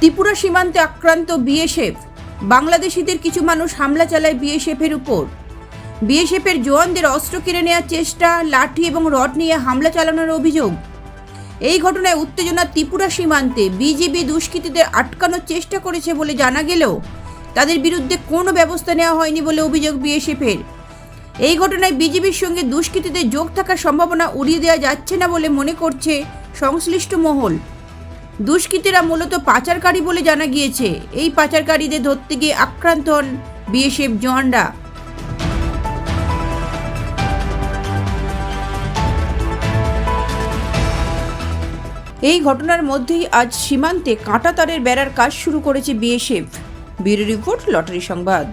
ত্রিপুরা সীমান্তে আক্রান্ত বিএসএফ। বাংলাদেশিদের কিছু মানুষ হামলা চালায় বিএসএফ এর উপর। বিএসএফের জওয়ানদের অস্ত্র কেড়ে নেওয়ার চেষ্টা, লাঠি এবং রড নিয়ে হামলা চালানোর অভিযোগ। এই ঘটনায় উত্তেজনা ত্রিপুরা সীমান্তে বিজেপি দুষ্কৃতীদের আটকানোর চেষ্টা করেছে বলে জানা গেলেও তাদের বিরুদ্ধে কোনো ব্যবস্থা নেওয়া হয়নি বলে অভিযোগ বিএসএফের। এই ঘটনায় বিজেপির সঙ্গে দুষ্কৃতীদের যোগ থাকার সম্ভাবনা উড়িয়ে দেওয়া যাচ্ছে না বলে মনে করছে সংশ্লিষ্ট মহল। দুষ্কৃতীরা মূলত পাচারকারী বলে জানা গিয়েছে। এই পাচারকারীদের ধরতে গিয়ে আক্রান্ত হন বিএসএফ জওয়ানরা। এই ঘটনার মধ্যেই আজ সীমান্তে কাঁটাতারের বেড়ার কাজ শুরু করেছে বিএসএফ। ব্যুরো রিপোর্ট, লটারি সংবাদ।